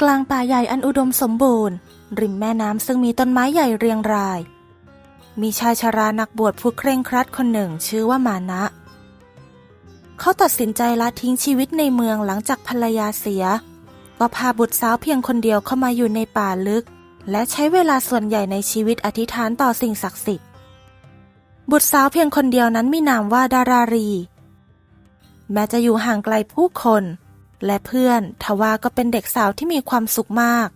กลางป่าใหญ่อันอุดมสมบูรณ์ ริมแม่น้ำซึ่งมีต้นไม้ใหญ่เรียงราย มีชายชรานักบวชผู้เคร่งครัดคนหนึ่งชื่อว่ามานะ เขาตัดสินใจละทิ้งชีวิตในเมืองหลังจากภรรยาเสีย ก็พาบุตรสาวเพียงคนเดียวเข้ามาอยู่ในป่าลึก และใช้เวลาส่วนใหญ่ในชีวิตอธิษฐานต่อสิ่งศักดิ์สิทธิ์ บุตรสาวเพียงคนเดียวนั้นมีนามว่าดารารี แม้จะอยู่ห่างไกลผู้คน และเพื่อนทว่าก็เป็นเด็กสาวที่มีความสุขมาก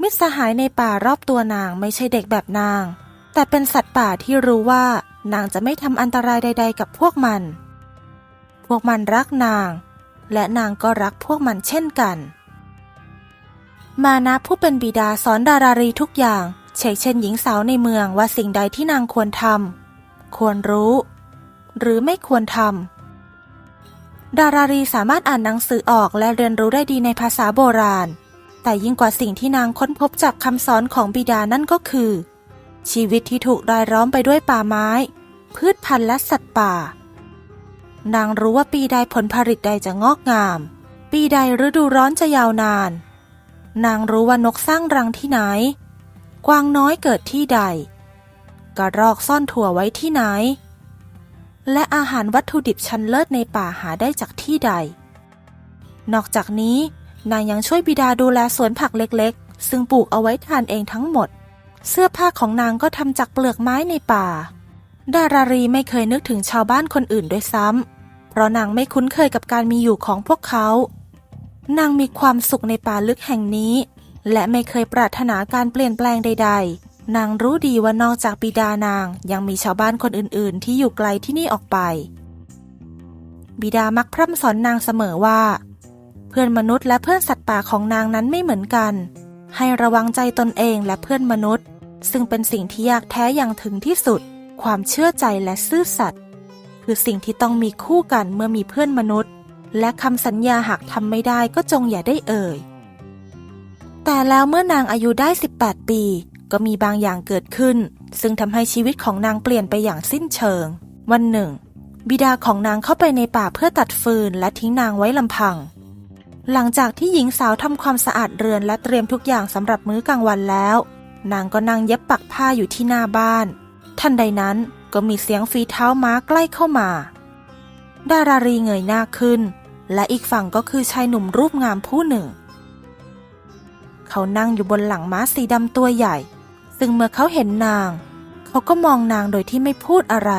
มิตรสหายในป่ารอบตัวนางไม่ใช่เด็กแบบนาง แต่เป็นสัตว์ป่าที่รู้ว่านางจะไม่ทำอันตรายใด ๆ กับพวกมัน พวกมันรักนาง และนางก็รักพวกมันเช่นกัน มานะผู้เป็นบิดาสอนดารารีทุกอย่างเช่นเช่นหญิงสาวในเมืองว่าสิ่งใดที่นางควรทำควรรู้ หรือไม่ควรทำ ดารารีสามารถอ่านหนังสือออกและเรียนรู้ได้ดีในภาษาโบราณ แต่ยิ่งกว่าสิ่งที่นางค้นพบจากคำสอนของบิดานั่นก็คือ ชีวิตที่ถูกรายล้อมไปด้วยป่าไม้ พืชพันธุ์และสัตว์ป่า นางรู้ว่าปีใดผลผลิตใดจะงอกงาม ปีใดฤดูร้อนจะยาวนาน นางรู้ว่านกสร้างรังที่ไหน กวางน้อยเกิดที่ใด กระรอกซ่อนถั่วไว้ที่ไหน และอาหารวัตถุดิบชั้นเลิศในป่าหาได้จากที่ใด นอกจากนี้นางยังช่วยบิดาดูแลสวนผักเล็กๆ ซึ่งปลูกเอาไว้ทานเองทั้งหมด เสื้อผ้าของนางก็ทำจากเปลือกไม้ในป่า ดารารีไม่เคยนึกถึงชาวบ้านคนอื่นด้วยซ้ำ เพราะนางไม่คุ้นเคยกับการมีอยู่ของพวกเขา นางมีความสุขในป่าลึกแห่งนี้ และไม่เคยปรารถนาการเปลี่ยนแปลงใด ๆ นางรู้ดีว่านอกจากบิดานางยังมีชาวบ้านคนอื่นๆ ที่อยู่ไกลที่นี่ออกไป บิดามักพร่ำสอนนางเสมอว่า เพื่อนมนุษย์และเพื่อนสัตว์ป่าของนางนั้นไม่เหมือนกัน ให้ระวังใจตนเองและเพื่อนมนุษย์ ซึ่งเป็นสิ่งที่ยากแท้อย่างถึงที่สุด ความเชื่อใจและซื่อสัตย์คือสิ่งที่ต้องมีคู่กันเมื่อมีเพื่อนมนุษย์ และคำสัญญาหากทำไม่ได้ก็จงอย่าได้เอ่ยแต่แล้วเมื่อนางอายุได้ 18 ปี ก็มีบางอย่างเกิดขึ้น ซึ่งทำให้ชีวิตของนางเปลี่ยนไปอย่างสิ้นเชิง วันหนึ่ง บิดาของนางเข้าไปในป่าเพื่อตัดฟืนและทิ้งนางไว้ลำพัง หลังจากที่หญิงสาวทำความสะอาดเรือนและเตรียมทุกอย่างสำหรับมื้อกลางวันแล้ว นางก็นั่งเย็บปักผ้าอยู่ที่หน้าบ้าน ทันใดนั้นก็มีเสียงฝีเท้าม้าใกล้เข้ามา ดารารีเงยหน้าขึ้น และอีกฝั่งก็คือชายหนุ่มรูปงามผู้หนึ่งเขานั่งอยู่บนหลังม้าสีดำตัวใหญ่ ซึ่งเมื่อเขาเห็นนาง เขาก็มองนางโดยที่ไม่พูดอะไร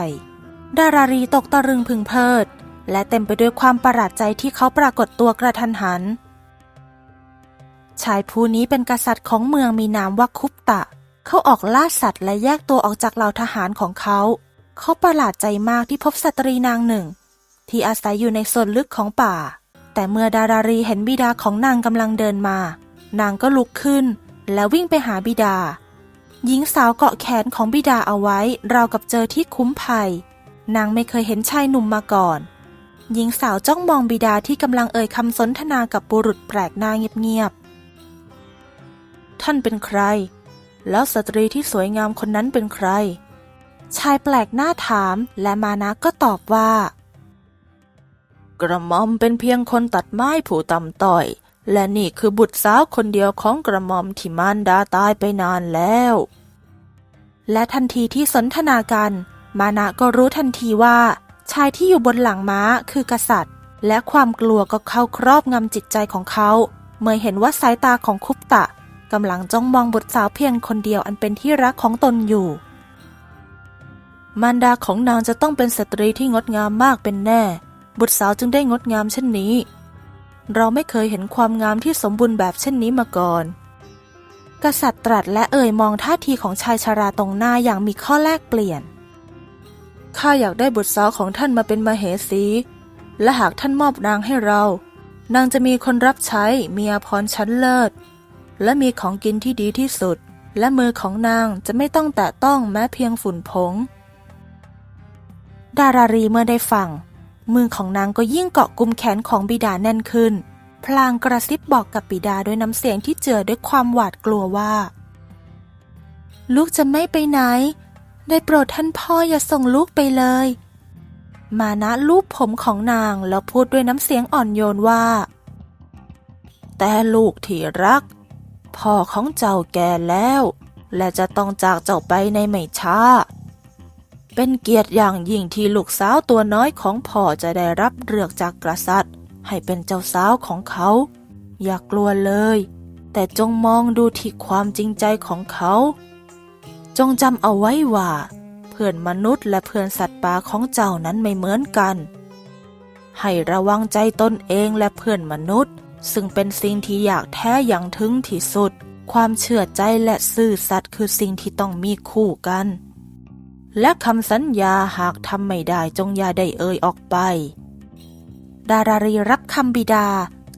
ดารารีตกตะลึงพึงเพลิด และเต็มไปด้วยความประหลาดใจที่เขาปรากฏตัวกระทันหัน ชายผู้นี้เป็นกษัตริย์ของเมืองมีนามว่าคุปตะ เขาออกล่าสัตว์และแยกตัวออกจากเหล่าทหารของเขา เขาประหลาดใจมากที่พบสตรีนางหนึ่ง ที่อาศัยอยู่ในส่วนลึกของป่า แต่เมื่อดารารีเห็นบิดาของนางกำลังเดินมา นางก็ลุกขึ้น แล้ววิ่งไปหาบิดา หญิงสาวเกาะแขนของบิดาเอาไว้ราวกับเจอที่คุ้มภัย นางไม่เคยเห็นชายหนุ่มมาก่อน หญิงสาวจ้องมองบิดาที่กำลังเอ่ยคำสนทนากับบุรุษแปลกหน้าเงียบๆ ท่านเป็นใคร แล้วสตรีที่สวยงามคนนั้นเป็นใคร ชายแปลกหน้าถามและมานะก็ตอบว่า กระหม่อมเป็นเพียงคนตัดไม้ผู้ต่ำต้อย และนี่คือบุตรสาวคนเดียวของกระหม่อมที่มารดาตายไปนานแล้ว และทันทีที่สนทนากัน มานะก็รู้ทันทีว่า ชายที่อยู่บนหลังม้าคือกษัตริย์ และความกลัวก็เข้าครอบงำจิตใจของเขา เมื่อเห็นว่าสายตาของคุปตะกำลังจ้องมองบุตรสาวเพียงคนเดียวอันเป็นที่รักของตนอยู่ มารดาของนางจะต้องเป็นสตรีที่งดงามมากเป็นแน่ บุตรสาวจึงได้งดงามเช่นนี้ เราไม่เคยเห็นความงามที่สมบูรณ์แบบเช่นนี้มาก่อน กษัตริย์ตรัสและเอ่ยมองท่าทีของชายชาราตรงหน้าอย่างมีข้อแลกเปลี่ยน ข้าอยากได้บุตรสาวของท่านมาเป็นมาเหสี และหากท่านมอบนางให้เรา นางจะมีคนรับใช้มีอาภรณ์ชั้นเลิศ และมีของกินที่ดีที่สุด และมือของนางจะไม่ต้องแตะต้องแม้เพียงฝุ่นผง ดารารีเมื่อได้ฟัง มือของนางก็ยิ่งเกาะกุมแขนของบิดาแน่นขึ้น พลางกระซิบบอกกับบิดาด้วยน้ำเสียงที่เจือด้วยความหวาดกลัวว่า ลูกจะไม่ไปไหน ได้โปรดท่านพ่ออย่าส่งลูกไปเลย มานะลูบผมของนางแล้วพูดด้วยน้ำเสียงอ่อนโยนว่า แต่ลูกที่รัก พ่อของเจ้าแก่แล้ว และจะต้องจากเจ้าไปในไม่ช้า เป็นเกียรติอย่างยิ่งที่ลูกสาวตัวน้อยของพ่อจะได้รับเลือกจากกษัตริย์ ให้เป็นเจ้าสาวของเขา อย่ากลัวเลย แต่จงมองดูที่ความจริงใจของเขา จงจำเอาไว้ว่า เพื่อนมนุษย์และเพื่อนสัตว์ป่าของเจ้านั้นไม่เหมือนกัน ให้ระวังใจตนเองและเพื่อนมนุษย์ ซึ่งเป็นสิ่งที่อยากแท้อย่างถึงที่สุด ความเชื่อใจและซื่อสัตย์คือสิ่งที่ต้องมีคู่กัน และคำสัญญาหากทำไม่ได้จงอย่าได้เอ่ยออกไป ดารารีรับคำบิดา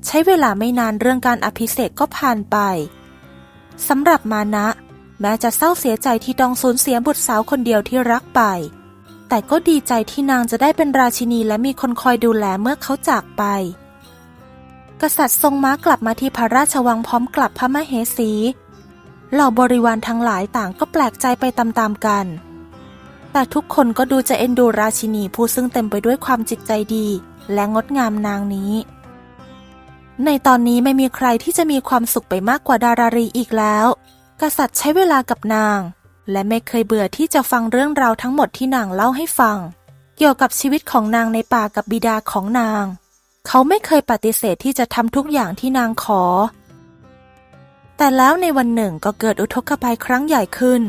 ใช้เวลาไม่นานเรื่องการอภิเษกก็ผ่านไปสำหรับมานะ แม้จะเศร้าเสียใจที่ต้องสูญเสียบุตรสาวคนเดียวที่รักไป แต่ก็ดีใจที่นางจะได้เป็นราชินีและมีคนคอยดูแลเมื่อเขาจากไป กษัตริย์ทรงม้ากลับมาที่พระราชวังพร้อมกลับพระมเหสี เหล่าบริวารทั้งหลายต่างก็แปลกใจไปตามๆกัน แต่ทุกคนก็ดูจะเอ็นดูราชินีผู้ซึ่งเต็มไปด้วยความจิตใจดี และงดงามนางนี้ ในตอนนี้ไม่มีใครที่จะมีความสุขไปมากกว่าดารารีอีกแล้ว กษัตริย์ใช้เวลากับนาง และไม่เคยเบื่อที่จะฟังเรื่องราวทั้งหมดที่นางเล่าให้ฟัง เกี่ยวกับชีวิตของนางในป่ากับบิดาของนาง เขาไม่เคยปฏิเสธที่จะทำทุกอย่างที่นางขอ แต่แล้วในวันหนึ่งก็เกิดอุทกภัยครั้งใหญ่ขึ้น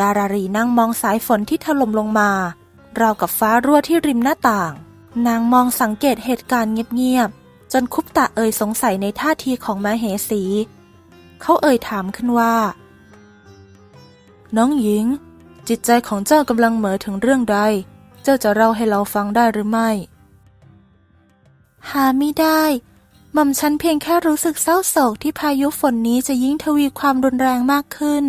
ดารารีนั่งมองสายฝนที่ถล่มลงมา ราวกับฟ้ารั่วที่ริมหน้าต่าง นางมองสังเกตเหตุการณ์เงียบๆ จนคุปตะเอ่ยสงสัยในท่าทีของมาเหสี เขาเอ่ยถามขึ้นว่า น้องหญิง จิตใจของเจ้ากำลังเหม่อถึงเรื่องใด เจ้าจะเล่าให้เราฟังได้หรือไม่ หาไม่ได้หม่อมฉันเพียงแค่รู้สึกเศร้าโศกที่พายุฝนนี้จะยิ่งทวีความรุนแรงมากขึ้น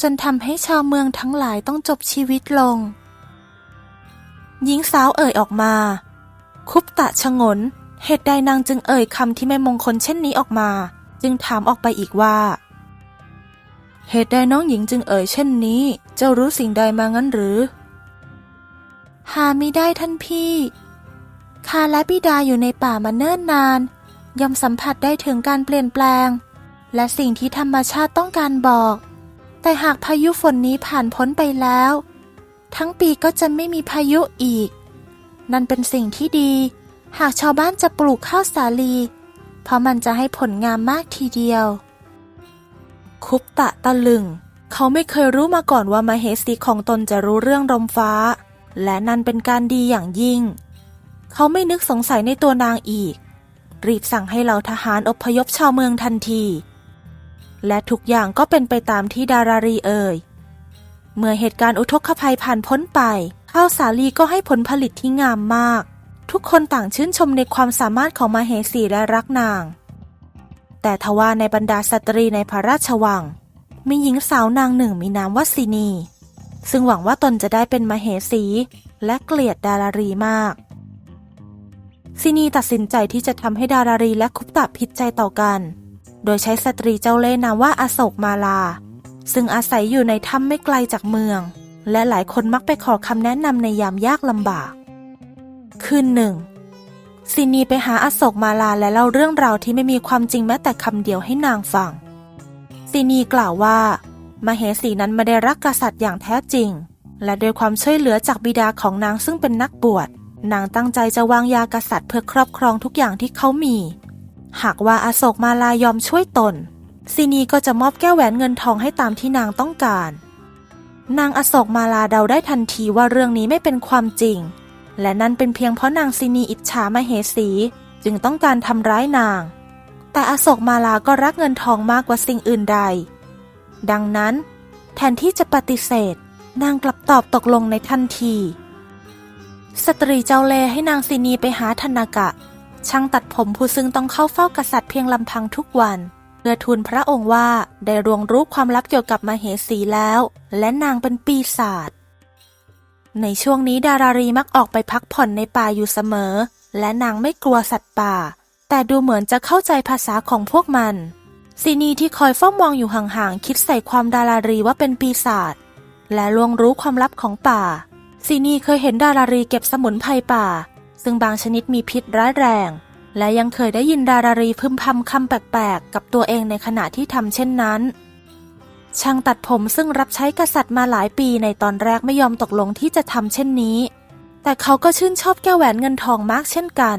จนทำให้ชาวเมืองทั้งหลายต้องจบชีวิตลง หญิงสาวเอ่ยออกมา คุปตะชงน เหตุใดนางจึงเอ่ยคำที่ไม่มงคลเช่นนี้ออกมา จึงถามออกไปอีกว่า เหตุใดน้องหญิงจึงเอ่ยเช่นนี้ เจ้ารู้สิ่งใดมางั้นหรือ หาไม่ได้ท่านพี่ข้าและบิดาอยู่ในป่ามาเนิ่นนาน ย่อมสัมผัสได้ถึงการเปลี่ยนแปลง และสิ่งที่ธรรมชาติต้องการบอก แต่หากพายุฝนนี้ผ่านพ้นไปแล้ว ทั้งปีก็จะไม่มีพายุอีก นั่นเป็นสิ่งที่ดี หากชาวบ้านจะปลูกข้าวสาลี เพราะมันจะให้ผลงามมากทีเดียว คุปตะตะลึง เขาไม่เคยรู้มาก่อนว่ามาเหสีของตนจะรู้เรื่องลมฟ้า และนั่นเป็นการดีอย่างยิ่ง เขาไม่นึกสงสัยในตัวนางอีก รีบสั่งให้เหล่าทหารอพยพชาวเมืองทันที และทุกอย่างก็เป็นไปตามที่ดารารีเอ่ย เมื่อเหตุการณ์อุทกภัยผ่านพ้นไป ข้าวสาลีก็ให้ผลผลิตที่งามมาก ทุกคนต่างชื่นชมในความสามารถของมาเหสีและรักนาง แต่ทว่าในบรรดาสตรีในพระราชวัง มีหญิงสาวนางหนึ่งมีนามว่าสินี ซึ่งหวังว่าตนจะได้เป็นมาเหสีและเกลียดดารารีมากซินีตัดสินใจที่จะทำให้ดารารีและคุปตะผิดใจต่อกัน โดยใช้สตรีเจ้าเล่ห์นามว่าอโศกมาลา ซึ่งอาศัยอยู่ในถ้ำไม่ไกลจากเมือง และหลายคนมักไปขอคำแนะนำในยามยากลำบาก คืนหนึ่งซินีไปหาอโศกมาลาและเล่าเรื่องราวที่ไม่มีความจริงแม้แต่คำเดียวให้นางฟังซินีกล่าวว่ามาเหสีนั้นไม่ได้รักกษัตริย์อย่างแท้จริง และโดยความช่วยเหลือจากบิดาของนางซึ่งเป็นนักบวชนางตั้งใจจะวางยากษัตริย์เพื่อครอบครองทุกอย่างที่เขามี หากว่าอาโศกมาลายอมช่วยตนซีนีก็จะมอบแก้วแหวนเงินทองให้ตามที่นางต้องการ นางอโศกมาลาเดาได้ทันทีว่าเรื่องนี้ไม่เป็นความจริง และนั่นเป็นเพียงเพราะนางซีนีอิจฉามาเหสีจึงต้องการทำร้ายนาง แต่อโศกมาลาก็รักเงินทองมากกว่าสิ่งอื่นใด ดังนั้น แทนที่จะปฏิเสธ นางกลับตอบตกลงในทันที สตรีเจ้าเล่ให้นางซีนีไปหาธนากะ ช่างตัดผมผู้ซึ่งต้องเข้าเฝ้ากษัตริย์เพียงลำพังทุกวันเพื่อทูลพระองค์ว่าได้รวงรู้ความลับเกี่ยวกับมาเหสีแล้ว และนางเป็นปีศาจในช่วงนี้ดารารีมักออกไปพักผ่อนในป่าอยู่เสมอ และนางไม่กลัวสัตว์ป่า แต่ดูเหมือนจะเข้าใจภาษาของพวกมันซีนีที่คอยเฝ้ามองอยู่ห่างๆคิดใส่ความดารารีว่าเป็นปีศาจและลวงรู้ความลับของป่าซีนีเคยเห็นดารารีเก็บสมุนไพรป่า ซึ่งบางชนิดมีพิษร้ายแรง และยังเคยได้ยินดารารีพึมพำคำแปลกๆ กับตัวเองในขณะที่ทำเช่นนั้น ช่างตัดผมซึ่งรับใช้กษัตริย์มาหลายปีในตอนแรกไม่ยอมตกลงที่จะทำเช่นนี้ แต่เขาก็ชื่นชอบแก้วแหวนเงินทองมากเช่นกัน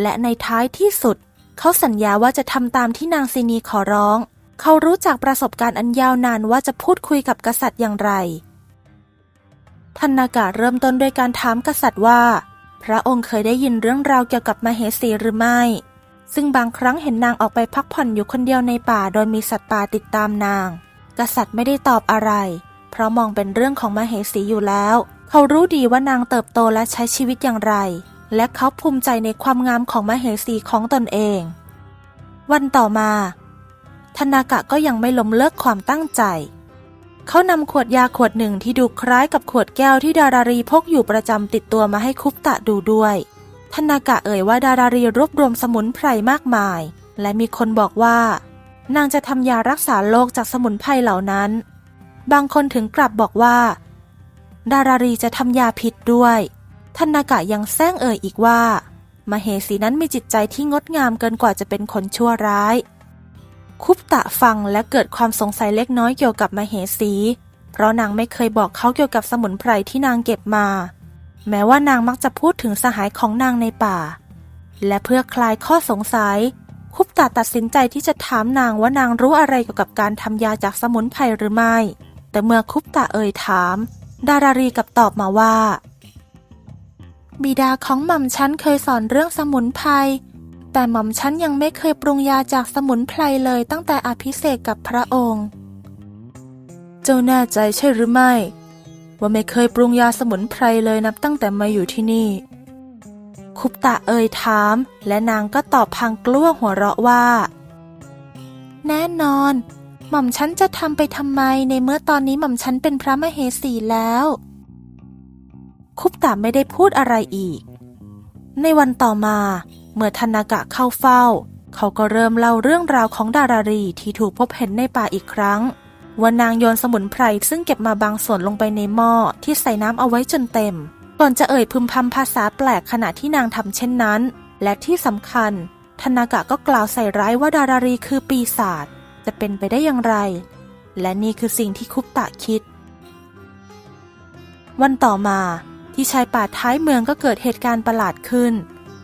และในท้ายที่สุด เขาสัญญาว่าจะทำตามที่นางซีนีขอร้อง เขารู้จากประสบการณ์อันยาวนานว่าจะพูดคุยกับกษัตริย์อย่างไร ท่านนากาเริ่มต้นด้วยการถามกษัตริย์ว่า พระองค์เคยได้ยินเรื่องราวเกี่ยวกับมเหสีหรือไม่ ซึ่งบางครั้งเห็นนางออกไปพักผ่อนอยู่คนเดียวในป่าโดยมีสัตว์ป่าติดตามนาง กษัตริย์ไม่ได้ตอบอะไร เพราะมองเป็นเรื่องของมเหสีอยู่แล้ว เขารู้ดีว่านางเติบโตและใช้ชีวิตอย่างไร และเขาภูมิใจในความงามของมเหสีของตนเอง วันต่อมาธนากะก็ยังไม่ล้มเลิกความตั้งใจ เขานำขวดยาขวดหนึ่งที่ดูคล้ายกับขวดแก้วที่ดารารีพกอยู่ประจำติดตัวมาให้คุปตะดูด้วยธนากะเอ่ยว่าดารารีรวบรวมสมุนไพรมากมาย และมีคนบอกว่า นางจะทำยารักษาโรคจากสมุนไพรเหล่านั้น บางคนถึงกลับบอกว่า ดารารีจะทำยาพิษด้วยธนากะยังแซงเอ่ยอีกว่า มเหสีนั้นมีจิตใจที่งดงามเกินกว่าจะเป็นคนชั่วร้าย คุปตะฟังและเกิดความสงสัยเล็กน้อยเกี่ยวกับมเหสี เพราะนางไม่เคยบอกเขาเกี่ยวกับสมุนไพรที่นางเก็บมา แม้ว่านางมักจะพูดถึงสหายของนางในป่า และเพื่อคลายข้อสงสัย คุปตะตัดสินใจที่จะถามนางว่านางรู้อะไรเกี่ยวกับการทำยาจากสมุนไพรหรือไม่ แต่เมื่อคุปตะเอ่ยถาม ดารารีกับตอบมาว่า บิดาของหม่อมฉันเคยสอนเรื่องสมุนไพร แต่หม่อมฉันยังไม่เคยปรุงยาจากสมุนไพรเลยตั้งแต่อภิเษกกับพระองค์ เจ้าแน่ใจใช่หรือไม่ ว่าไม่เคยปรุงยาสมุนไพรเลยนับตั้งแต่มาอยู่ที่นี่ คุปตะเอ่ยถาม และนางก็ตอบพังกลัวหัวเราะว่า แน่นอน หม่อมฉันจะทำไปทำไมในเมื่อตอนนี้หม่อมฉันเป็นพระมเหสีแล้ว คุปตะไม่ได้พูดอะไรอีก ในวันต่อมา เมื่อธนากะเข้าเฝ้า เขาก็เริ่มเล่าเรื่องราวของดารารีที่ถูกพบเห็นในป่าอีกครั้งว่านางโยนสมุนไพรซึ่งเก็บมาบางส่วนลงไปในหม้อที่ใส่น้ำเอาไว้จนเต็ม ก่อนจะเอ่ยพึมพำภาษาแปลกขณะที่นางทำเช่นนั้น และที่สำคัญธนากะก็กล่าวใส่ร้ายว่าดารารีคือปีศาจจะเป็นไปได้อย่างไร และนี่คือสิ่งที่คุปตะคิด วันต่อมาที่ชายป่าท้ายเมืองก็เกิดเหตุการณ์ประหลาดขึ้น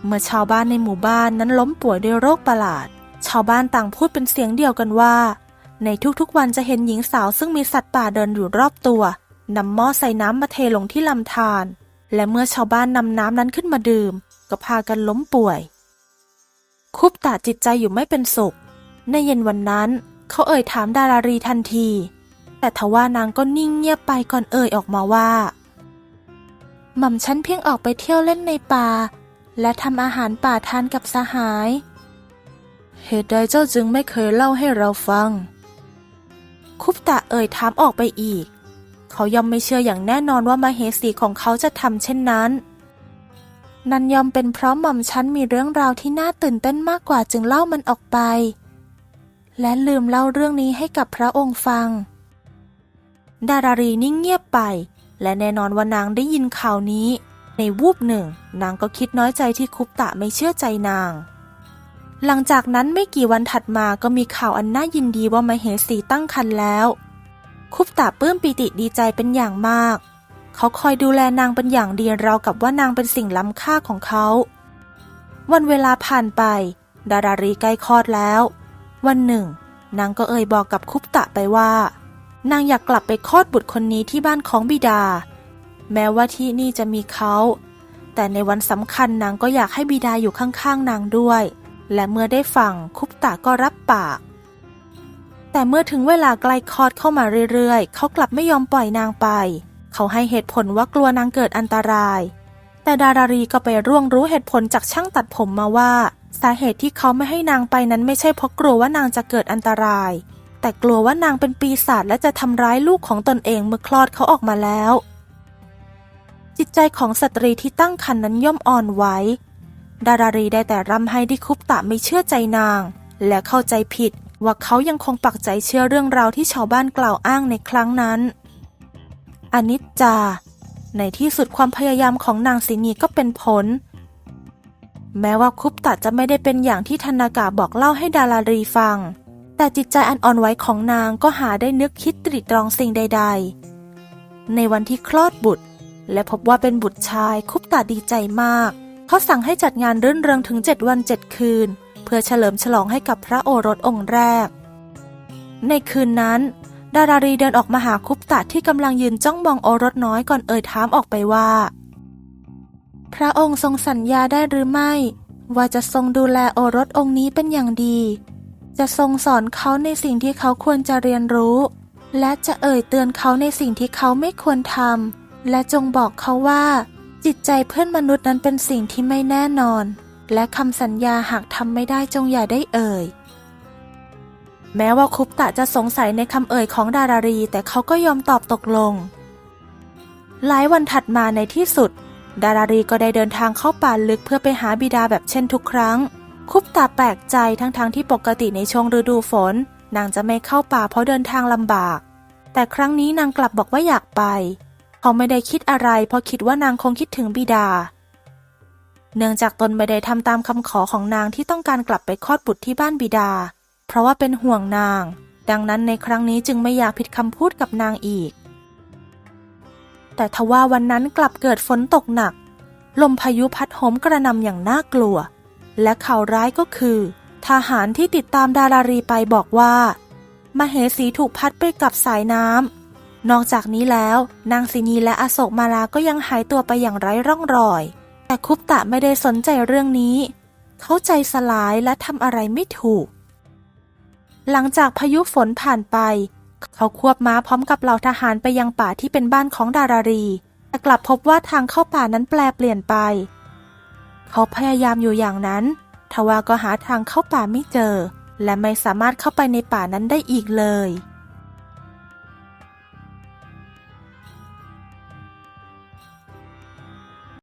เมื่อชาวบ้านในหมู่บ้านนั้นล้มป่วยด้วยโรคประหลาด ชาวบ้านต่างพูดเป็นเสียงเดียวกันว่า ในทุกๆวันจะเห็นหญิงสาวซึ่งมีสัตว์ป่าเดินอยู่รอบตัวนำหม้อใส่น้ำมาเทลงที่ลำธารและเมื่อชาวบ้านนำน้ำนั้นขึ้นมาดื่ม ก็พากันล้มป่วย คุปตาจิตใจอยู่ไม่เป็นสุข ในเย็นวันนั้น เขาเอ่ยถามดารารีทันที แต่ทว่านางก็นิ่งเงียบไปก่อนเอ่ยออกมาว่าหม่อมฉันเพียงออกไปเที่ยวเล่นในป่า และทำอาหารป่าทานกับสหาย เหตุใดเจ้าจึงไม่เคยเล่าให้เราฟัง คุปตะเอ่ยถามออกไปอีก เขาย่อมไม่เชื่ออย่างแน่นอนว่ามาเหสีของเขาจะทำเช่นนั้น นันยอมเป็นเพราะหม่อมฉันมีเรื่องราวที่น่าตื่นเต้นมากกว่าจึงเล่ามันออกไป และลืมเล่าเรื่องนี้ให้กับพระองค์ฟัง ดารารีนิ่งเงียบไป และแน่นอนว่านางได้ยินข่าวนี้ ในวูบหนึ่ง นางก็คิดน้อยใจที่คุปตะไม่เชื่อใจนาง หลังจากนั้นไม่กี่วันถัดมาก็มีข่าวอันน่ายินดีว่ามาเหสีตั้งครรภ์แล้ว คุปตะปลื้มปิติดีใจเป็นอย่างมาก เขาคอยดูแลนางเป็นอย่างดีราวกับว่านางเป็นสิ่งล้ำค่าของเขา วันเวลาผ่านไป ดารารีใกล้คลอดแล้ว วันหนึ่ง นางก็เอ่ยบอกกับคุปตะไปว่า นางอยากกลับไปคลอดบุตรคนนี้ที่บ้านของบิดา แม้ว่าที่นี่จะมีเขา แต่ในวันสำคัญนางก็อยากให้บิดาอยู่ข้างๆนางด้วย และเมื่อได้ฟังคุปตะก็รับปาก แต่เมื่อถึงเวลาใกล้คลอดเข้ามาเรื่อยๆ เขากลับไม่ยอมปล่อยนางไป เขาให้เหตุผลว่ากลัวนางเกิดอันตราย แต่ดารารีก็ไปร่วงรู้เหตุผลจากช่างตัดผมมาว่า สาเหตุที่เขาไม่ให้นางไปนั้นไม่ใช่เพราะกลัวว่านางจะเกิดอันตราย แต่กลัวว่านางเป็นปีศาจและจะทำร้ายลูกของตนเองเมื่อคลอดเขาออกมาแล้ว จิตใจของสตรีที่ตั้งครรภ์นั้นย่อมอ่อนไหวดารารีได้แต่ร่ำให้ที่คุปตะไม่เชื่อใจนาง และเข้าใจผิดว่าเขายังคงปักใจเชื่อเรื่องราวที่ชาวบ้านกล่าวอ้างในครั้งนั้น อนิจจา ในที่สุดความพยายามของนางสินีก็เป็นผล แม้ว่าคุปตะจะไม่ได้เป็นอย่างที่ธนากาบอกเล่าให้ดารารีฟัง แต่จิตใจอันอ่อนไหวของนางก็หาได้นึกคิดตรีตรองสิ่งใด ๆ ในวันที่คลอดบุตร และพบว่าเป็นบุตรชายคุปตะดีใจมาก เขาสั่งให้จัดงานรื่นเริงถึงเจ็ดวันเจ็ดคืน เพื่อเฉลิมฉลองให้กับพระโอรสองค์แรก ในคืนนั้น ดารารีเดินออกมาหาคุปตะที่กำลังยืนจ้องมองโอรสน้อยก่อนเอ่ยถามออกไปว่า พระองค์ทรงสัญญาได้หรือไม่ ว่าจะทรงดูแลโอรสองค์นี้เป็นอย่างดี จะทรงสอนเขาในสิ่งที่เขาควรจะเรียนรู้ และจะเอ่ยเตือนเขาในสิ่งที่เขาไม่ควรทำ และจงบอกเขาว่า จิตใจเพื่อนมนุษย์นั้นเป็นสิ่งที่ไม่แน่นอน และคำสัญญาหากทำไม่ได้จงอย่าได้เอ่ย แม้ว่าคุปตะจะสงสัยในคำเอ่ยของดารารี แต่เขาก็ยอมตอบตกลง หลายวันถัดมาในที่สุด ดารารีก็ได้เดินทางเข้าป่าลึกเพื่อไปหาบิดาแบบเช่นทุกครั้ง คุปตาแปลกใจทั้งๆทที่ปกติในช่วงฤดูฝน นางจะไม่เข้าป่าเพราะเดินทางลำบาก แต่ครั้งนี้นางกลับบอกว่าอยากไป เขาไม่ได้คิดอะไร เพราะคิดว่านางคงคิดถึงบิดา เนื่องจากตนไม่ได้ทำตามคำขอของนางที่ต้องการกลับไปคลอดบุตรที่บ้านบิดา เพราะว่าเป็นห่วงนาง ดังนั้นในครั้งนี้จึงไม่อยากผิดคำพูดกับนางอีก แต่ทว่าวันนั้นกลับเกิดฝนตกหนัก ลมพายุพัดโหมกระหน่ำอย่างน่ากลัว และข่าวร้ายก็คือ ทหารที่ติดตามดารารีไปบอกว่ามเหสีถูกพัดไปกับสายน้ำ นอกจากนี้แล้ว นางสินีและอโศกมาลาก็ยังหายตัวไปอย่างไร้ร่องรอย แต่คุปตะไม่ได้สนใจเรื่องนี้ เขาใจสลายและทำอะไรไม่ถูก หลังจากพายุฝนผ่านไป เขาควบม้าพร้อมกับเหล่าทหารไปยังป่าที่เป็นบ้านของดารารีแต่กลับพบว่าทางเข้าป่านั้นแปลเปลี่ยนไป เขาพยายามอยู่อย่างนั้น ทว่าก็หาทางเข้าป่าไม่เจอ และไม่สามารถเข้าไปในป่านั้นได้อีกเลย